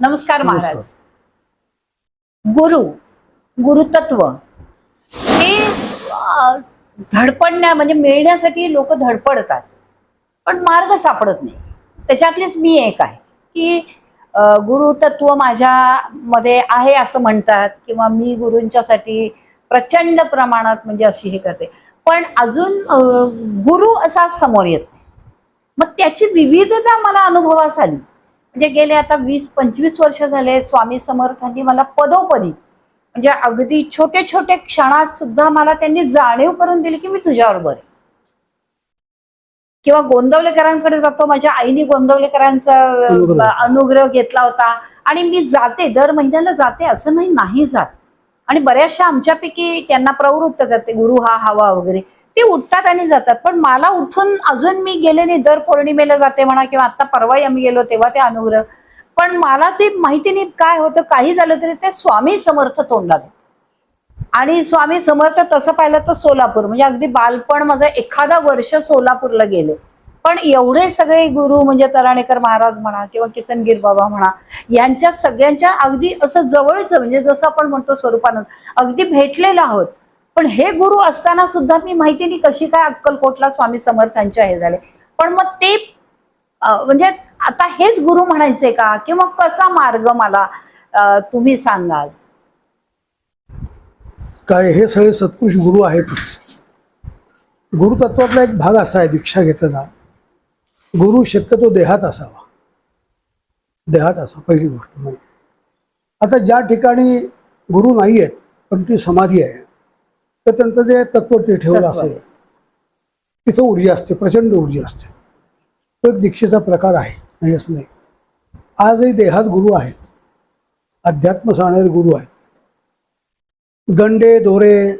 नमस्कार महाराज. गुरु गुरुतत्व हे धडपडण्या म्हणजे मिळण्यासाठी लोक धडपडतात. पण मार्ग सापडत नाही. त्याच्यातलीच मी एक आहे की गुरुतत्व माझ्या मध्ये आहे असं म्हणतात किंवा मी गुरूंच्यासाठी प्रचंड प्रमाणात म्हणजे अशी हे करते. पण अजून गुरु असा समोर येत नाही. मग त्याची विविधता मला अनुभवास आली. म्हणजे गेले आता वीस पंचवीस वर्ष झाले स्वामी समर्थांनी मला पदोपदी म्हणजे अगदी छोटे छोटे क्षणात सुद्धा मला त्यांनी जाणीव करून दिली की मी तुझ्याबरोबर आहे किंवा गोंदवलेकरांकडे जातो माझ्या आईने गोंदवलेकरांचा अनुग्रह. घेतला होता. आणि मी जाते दर महिन्याला जाते असं नाही नाही जात. आणि बऱ्याचशा आमच्यापैकी त्यांना प्रवृत्त करते गुरु हा हवा वगैरे. ते उठतात आणि जातात. पण मला उठून अजून मी गेले नाही दर पौर्णिमेला जाते म्हणा किंवा आता परवाही आम्ही गेलो तेव्हा ते अनुग्रह. पण मला ते माहिती नाही काय होतं काही झालं तरी ते स्वामी समर्थ तोंडात येतं. आणि स्वामी समर्थ तसं पाहिलं तर सोलापूर म्हणजे अगदी बालपण माझं एखादा वर्ष सोलापूरला गेले. पण एवढे सगळे गुरु म्हणजे तराणेकर महाराज म्हणा किंवा किसनगीर बाबा म्हणा यांच्या सगळ्यांच्या अगदी असं जवळच म्हणजे जसं आपण म्हणतो स्वरूपानंद अगदी भेटलेलं आहोत. पण हे गुरु असताना सुद्धा मी माहिती नाही कशी काय अक्कलकोटला स्वामी समर्थांच्या हे झाले. पण मग ते म्हणजे आता हेच गुरु म्हणायचे का? किंवा कसा मार्ग मला तुम्ही सांगाल? काय हे सगळे सत्पुरुष गुरु आहेतच. गुरुतत्वातला एक भाग असा आहे दीक्षा घेताना. गुरु शक्यतो देहात असावा. देहात असावा पहिली गोष्ट म्हणजे. आता ज्या ठिकाणी गुरु नाही आहेत पण ती समाधी आहे. तर त्यांचं जे तत्व ते ठेवलं असेल. तिथं ऊर्जा असते प्रचंड ऊर्जा असते. तो एक दीक्षेचा प्रकार आहे नाही असं नाही. आजही देहात गुरु आहेत अध्यात्म सांगणारे गुरु आहेत. गंडे दोरे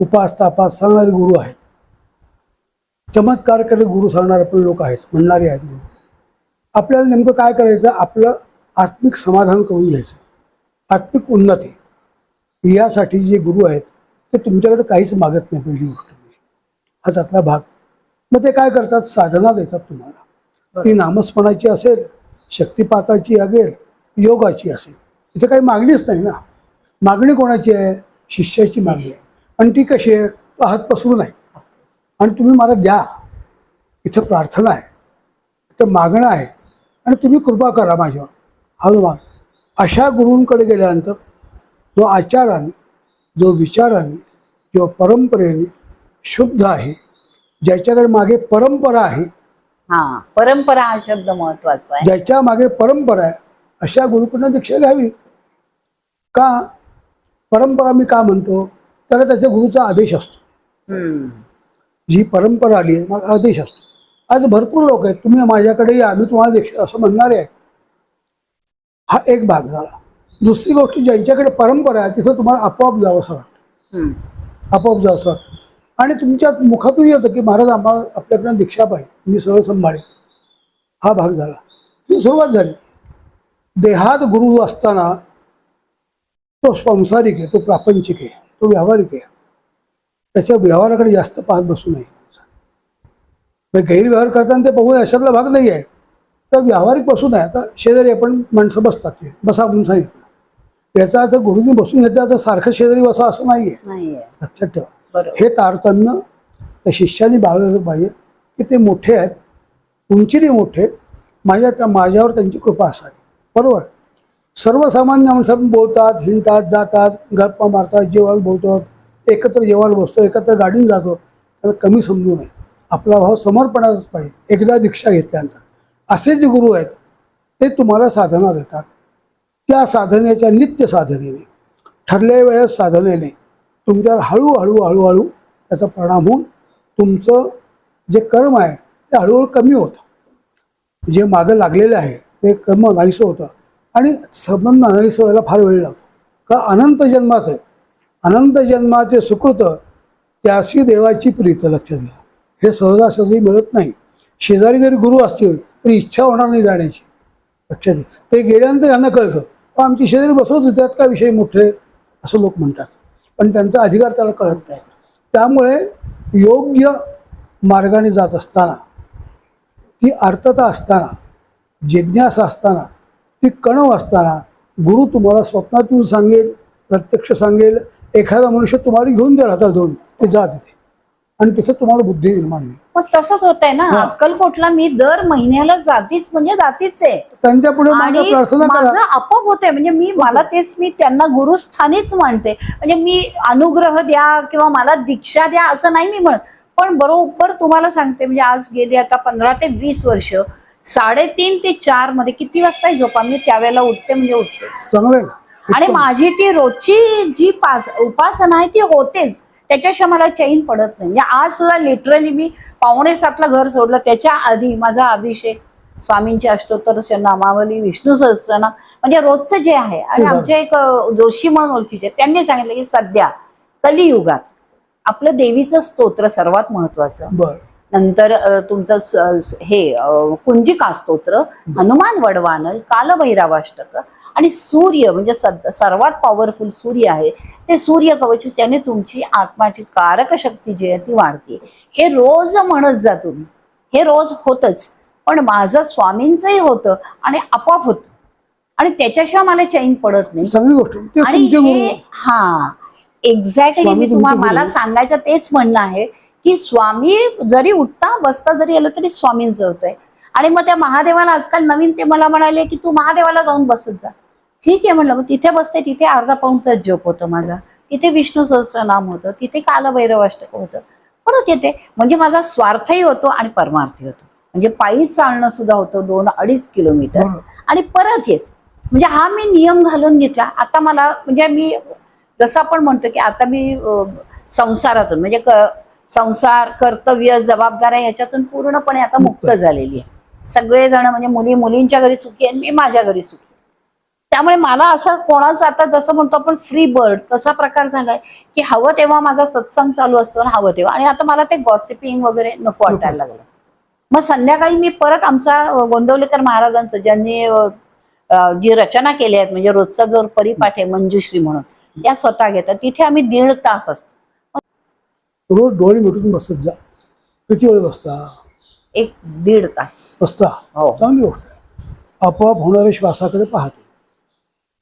उपास तापास सांगणारे गुरु आहेत. चमत्कार करणारे गुरु सांगणारे पण लोक आहेत म्हणणारे आहेत गुरु. आपल्याला नेमकं काय करायचं? आपलं आत्मिक समाधान करून घ्यायचं. आत्मिक उन्नती. यासाठी जे गुरु आहेत ते तुमच्याकडे काहीच मागत नाही पहिली गोष्ट म्हणजे. हा त्यातला भाग. मग ते काय करतात? साधना देतात तुम्हाला. ती नामस्मरणाची असेल शक्तिपाताची असेल योगाची असेल. इथे काही मागणीच नाही ना. मागणी कोणाची आहे? शिष्याची मागणी आहे. आणि ती कशी आहे? तो हात पसरू नाही आणि तुम्ही मला द्या. इथं प्रार्थना आहे. इथं मागणं आहे. आणि तुम्ही कृपा करा माझ्यावर. हा जो माग अशा गुरूंकडे गेल्यानंतर जो आचाराने जो विचाराने किंवा परंपरेने शुद्ध आहे ज्याच्याकडे मागे परंपरा आहे हा परंपरा हा शब्द महत्त्वाचा आहे. ज्याच्या मागे परंपरा आहे अशा गुरुकडनं दीक्षा घ्यावी. का? परंपरा मी का म्हणतो? त्याला त्याच्या गुरुचा आदेश असतो. हम्म. जी परंपरा आली आहे मग आदेश असतो. आज भरपूर लोक आहेत तुम्ही माझ्याकडे या मी तुम्हाला दीक्षा असं म्हणणारे आहेत. हा एक भाग झाला. दुसरी गोष्ट ज्यांच्याकडे परंपरा आहे तिथं तुम्हाला आपोआप जावं असं वाटतं. आपोआप जावं असं वाटतं. आणि तुमच्या मुखातून येतं की महाराज आम्हाला आपल्याकडनं दीक्षा पाहिजे. मी सगळं संभाळेन हा भाग झाला. ती सुरुवात झाली. देहात गुरु असताना तो संसारिक आहे तो प्रापंचिक आहे तो व्यावहारिक आहे. त्याच्या व्यवहाराकडे जास्त पाहत बसू नये. गैरव्यवहार करताना ते बघून अशातला भाग नाही आहे. तर व्यावहारिक बसून आहे आता शेजारी आपण माणसं बसतात. ते बसा म्हणून सांगितलं. याचा अर्थ गुरुजी बसून तर सारखं शेजारी बसा असं नाही आहे नाहीये. लक्षात ठेवा. हे तारतम्य त्या शिष्याने बाळगलं पाहिजे की ते मोठे आहेत उंचीने मोठे आहेत. माझ्या त्या माझ्यावर त्यांची कृपा असावी. बरोबर? सर्वसामान्य माणसं बोलतात हिंडतात जातात गप्पा मारतात जेवायला बोलतात. एकत्र जेवायला बसतो एकत्र गाडीने जातो. त्याला कमी समजू नये. आपला भाव समर्पणाचाच पाहिजे. एकदा दीक्षा घेतल्यानंतर. असे जे गुरु आहेत ते तुम्हाला साधना देतात. त्या साधनेच्या नित्य साधनेने ठरल्या वेळेस साधनेने तुमच्यावर हळूहळू हळूहळू त्याचा परिणाम होऊन तुमचं जे कर्म आहे ते हळूहळू कमी होतं. जे मागं लागलेलं आहे ते कर्म नाहीसं होतं. आणि संबंध नाहीसं व्हायला फार वेळ लागतो. का अनंत जन्माचं आहे. अनंत जन्माचे सुकृत त्याशी देवाची प्रीत लक्ष द्या. हे सहजासहजी मिळत नाही. शेजारी जरी गुरु असतील तरी इच्छा होणार नाही जाण्याची. लक्षात ते गेल्यानंतर यांना कळतं आमची शेजारी बसवत होते त्यात काय विषय मोठे? असं लोक म्हणतात. पण त्यांचा अधिकार त्याला कळत नाही. त्यामुळे योग्य मार्गाने जात असताना ती अर्थता असताना जिज्ञासा असताना ती कणव असताना गुरु तुम्हाला स्वप्नातून सांगेल प्रत्यक्ष सांगेल एखादा मनुष्य तुम्हाला घेऊन द्या हातात दोन ते जा तिथे. आणि तिथे तुम्हाला बुद्धी निर्माण होईल. मग तसंच होत आहे ना. हा. अक्कलकोटला मी दर महिन्याला जातीच म्हणजे जातीच आहे. त्यांच्या पुढे माझ्या आणि प्रार्थना माझं करा आपोआप होतंय. म्हणजे मी मला तेच मी त्यांना गुरुस्थानीच मानते. म्हणजे मी अनुग्रह द्या किंवा मला दीक्षा द्या असं नाही मी म्हणत. पण बरोबर तुम्हाला सांगते म्हणजे आज गेले आता पंधरा ते वीस वर्ष. साडेतीन ते चारमध्ये किती वाजता झोपा? मी त्यावेळेला उठते म्हणजे उठते. चांगलं आहे. ना आणि. माझी ती रोजची जी पास उपासना आहे ती होतेच. त्याच्याशिवाय मला चैन पडत नाही. म्हणजे आज सुद्धा लिटरली मी पावणे सातला घर सोडलं. त्याच्या आधी माझा अभिषेक स्वामींची अष्टोत्तर नामावली विष्णू सहस्त्रनाम म्हणजे रोजचं जे आहे. आणि. आमचे एक जोशी म्हणून ओळखीचे त्यांनी सांगितलं की सध्या कलियुगात आपलं देवीचं स्तोत्र सर्वात महत्वाचं बर. नंतर तुमचं हे कुंजिका स्तोत्र हनुमान वडवानल कालभैरवाष्टक आणि सूर्य म्हणजे सर्वात पॉवरफुल सूर्य आहे ते सूर्य कवच त्याने तुमची आत्माची कारक शक्ती जी आहे ती वाढते. हे रोज म्हणत जा तुम्ही. हे रोज होतच पण माझं स्वामींचंही होतं आणि आपोआप होतं. आणि त्याच्याशिवाय मला चैन पडत नाही. चांगली गोष्ट. आणि हे एक्झॅक्टली मी तुम्हाला. मला सांगायचं तेच म्हणणं आहे की स्वामी जरी उठता बसता जरी आलं तरी स्वामींचं होतंय. आणि मग त्या महादेवाला आजकाल नवीन ते मला म्हणाले की तू महादेवाला जाऊन बसत जा. ठीक आहे म्हणलं मग तिथे बसते तिथे अर्धा तास जप होतं माझा. तिथे विष्णू सहस्त्रनाम होतं तिथे कालभैरवाष्टक होतं. परत येते. म्हणजे माझा स्वार्थही होतो आणि परमार्थही होतो. म्हणजे पायी चालणं सुद्धा होतं दोन अडीच किलोमीटर. आणि परत येत. म्हणजे हा मी नियम घालून घेतला. आता मला म्हणजे मी जसं आपण म्हणतो की आता मी संसारातून म्हणजे संसार कर्तव्य जबाबदाऱ्या ह्याच्यातून पूर्णपणे आता मुक्त. झालेली आहे. सगळेजण म्हणजे मुली मुलींच्या घरी सुखी आहे आणि मी माझ्या घरी सुखी. त्यामुळे मला असं कोणाचं आता जसं म्हणतो आपण फ्री बर्ड तसा प्रकार झालाय की हवं तेव्हा माझा सत्संग चालू असतो आणि हवं तेव्हा. आणि आता मला ते गॉसिपिंग वगैरे नको वाटायला लागलं. मग संध्याकाळी मी परत आमचा गोंदवलेकर महाराजांचं ज्यांनी जी रचना केली आहेत म्हणजे रोजचा जो परिपाठ आहे मंजुश्री म्हणून त्या स्वतः घेतात. तिथे आम्ही दीड तास असतो. रोज डोळे मिटून बसत जा. किती वेळ बसता? एक दीड तास. बसता? हो. चांगली गोष्ट आपोआप होणाऱ्या श्वासाकडे पाहते.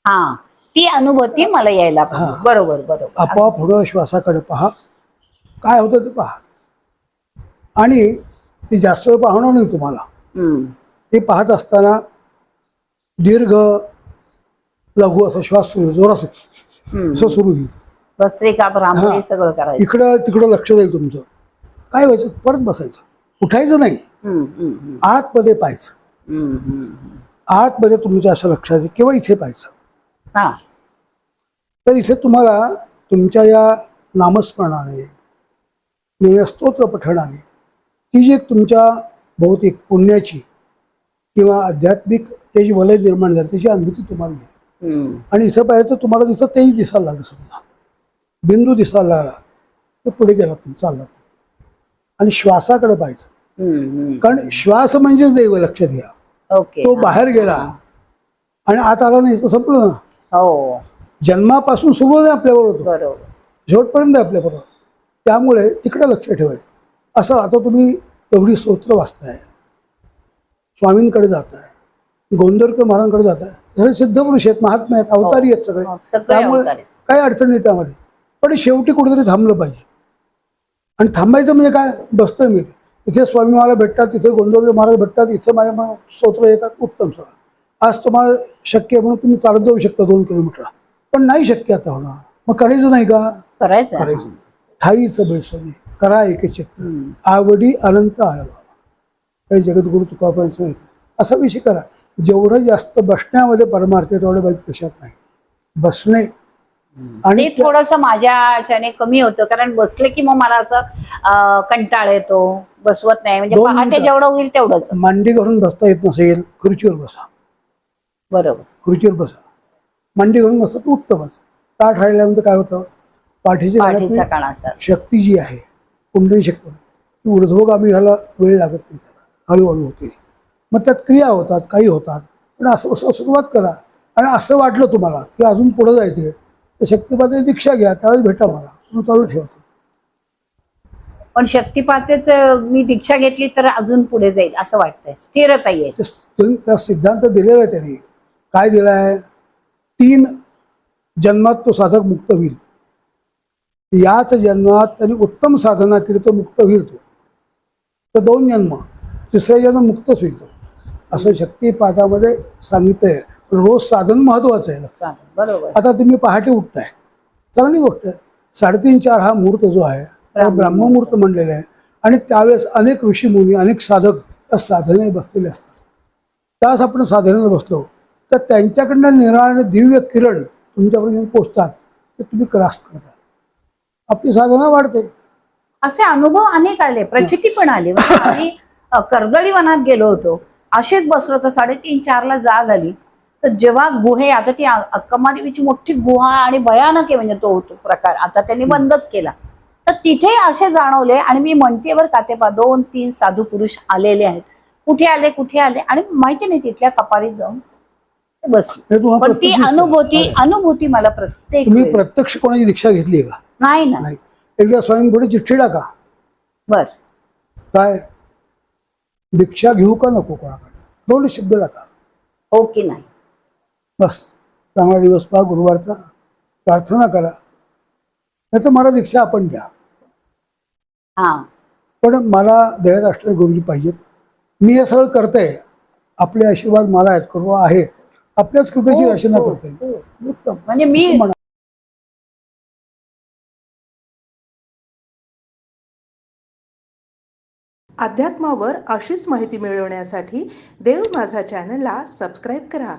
हा ती अनुभूती मला यायला पाहिजे. हा. बरोबर बरोबर आपोआप होणाऱ्या श्वासाकडे पहा काय होतं ते पहा आणि ते जास्त वेळ पाहणार नाही तुम्हाला हम्म. ते पाहत असताना दीर्घ लघु असा श्वास सुरू जोरा हम्म. असं सुरू होईल भस्त्रिका हा. सगळं करायचं इकडं तिकडं लक्ष जाईल तुमचं काय व्हायचं परत बसायचं उठायचं नाही हम्म, हम्म, हम्म. आतमध्ये पाहायचं हम्म, हम्म, हम्म. आतमध्ये तुमच्या असं लक्षात येईल किंवा इथे पाहायचं हा. तर इथे तुम्हाला तुमच्या या नामस्मरणाने निळ्या स्तोत्र पठणाने ती जी एक तुमच्या भौतिक पुण्याची किंवा आध्यात्मिक त्याची वलय निर्माण झाली त्याची अनुभूती तुम्हाला हम्म. आणि इथं पाहिलं तर तुम्हाला तिथं तेही दिसायला लागलं समजा. बिंदू दिसायला लागला तर पुढे गेला तुम्ही चालला आणि श्वासाकडे हम्म. कारण श्वास म्हणजेच दैव लक्षात घ्या तो बाहेर गेला आणि आत आला नाही तर संपलं ना. हो. जन्मापासून सुरुवात आहे आपल्याबरोबर तो. बरोबर. शेवटपर्यंत आहे आपल्याबरोबर त्यामुळे तिकडे लक्ष ठेवायचं. असं आता तुम्ही एवढी स्तोत्र वाचताय. स्वामींकडे जाताय. गोंदरकर महाराजांकडे जाताय. सगळे सिद्ध पुरुष आहेत महात्मा आहेत अवतारी आहेत सगळे. हो, सगळे त्यामुळे. काही अडचण नाही त्यामध्ये. पण शेवटी कुठेतरी थांबलं पाहिजे. आणि थांबायचं म्हणजे काय? बसतोय मी इथे. स्वामी मला भेटतात तिथे गोंदवले महाराज भेटतात इथे माझ्या स्तोत्र येतात उत्तम सगळं. आज तुम्हाला शक्य आहे म्हणून तुम्ही चालत जाऊ शकता दोन किलोमीटर. पण नाही शक्य आता होणार. मग करायचं नाही का? करायचं. करायचं ठाईचं बैसोनी करा एक चित्त. आवडी अनंत आळवा. हे जगद्गुरु तुकापर्यंत सांगितलं. असा विषय करा. जेवढं जास्त बसण्यामध्ये परमार्थ आहे तेवढं बाकी कशात नाही. बसणे. आणि थोडस माझ्या ह्याच्याने कमी होतं. कारण बसले की मग मला असं कंटाळ येतो. बसवत नाही. म्हणजे पहाटे. जेवढं होईल तेवढंच. मांडी घालून बसता येत नसेल खुर्चीवर बसा. बरोबर. खुर्चीवर बसा. मांडी घालून तर उत्तमच ताट राहिल्यानंतर काय होतं? पाठीची पाठीचा गाण्यातली काणा सर. शक्ती जी आहे कुंडली शक्ती ती ऊर्ध्वगामी ह्याला वेळ लागत नाही त्याला. हळूहळू होते. मग त्यात क्रिया होतात काही होतात. पण असं असं सुरुवात करा. आणि असं वाटलं तुम्हाला की अजून पुढं जायचं तर शक्तिपाताची दीक्षा घ्या त्यावेळेस भेटा मला. तुम्ही चालू ठेवा. पण शक्तिपातेच मी दीक्षा घेतली तर अजून पुढे जाईल असं वाटतंय. स्थिरता येईल. त्या सिद्धांत दिलेला आहे त्यांनी. काय दिलं आहे तीन जन्मात तो साधक मुक्त होईल. याच जन्मात त्यांनी उत्तम साधना केली तो मुक्त होईल तो. तर दोन जन्म तिसरा जन्म मुक्तच होईल तो. असं शक्तिपाठामध्ये सांगितलंय. रोज साधन महत्वाचं आहे. बरोबर. आता तुम्ही पहाटे उठताय. चांगली गोष्ट आहे. साडेतीन चार हा मुहूर्त जो आहे ब्रह्ममुहूर्त म्हणलेला आहे. आणि त्यावेळेस अनेक ऋषीमुनी अनेक साधक त्या साधने बसलेले असतात. त्यास आपण साधनेला बसलो. तर त्यांच्याकडनं निराळ दिव्य किरण तुमच्यापर्यंत येऊन पोचतात. ते तुम्ही क्रॉस करता. आपली साधना वाढते. असे अनुभव अनेक आले. प्रचिती पण आली. म्हणजे आम्ही कर्दळी वनात गेलो होतो. असेच बसलो तर साडेतीन चारला जाग आली. तर जेव्हा गुहे आता ती अक्कमादेवीची मोठी गुहा आणि भयानक आहे म्हणजे तो तो प्रकार. आता त्यांनी बंदच केला. तर तिथे असे जाणवले आणि मी म्हणते बरं का ते पहा, दोन तीन साधू पुरुष आलेले आहेत. कुठे आले कुठे आले? आणि माहिती नाही तिथल्या कपारीत जाऊन हे पण ती दिसतं. अनुभूती अनुभूती मला प्रत्येक तुम्ही प्रत्यक्ष कोणाची दीक्षा घेतली का? नाही ना. एकदा स्वयंपुढे चिठ्ठी टाका. बर. काय? दीक्षा घेऊ का नको कोणाकडे दोन शब्द टाका. हो की नाही. बस. चांगला दिवस पहा गुरुवारचा. प्रार्थना करा. नाही तर मला दीक्षा आपण द्या. हा. पण मला दयात असणारे गुरुजी पाहिजेत. मी हे सगळं करतंय. आपले आशीर्वाद मला आहेत करू आहे. आपल्याच कृपेची हो, रचना हो, करते हो. उत्तम म्हणजे मी. अध्यात्मावर अशीच माहिती मिळवण्यासाठी देव माझा चॅनलला सबस्क्राईब करा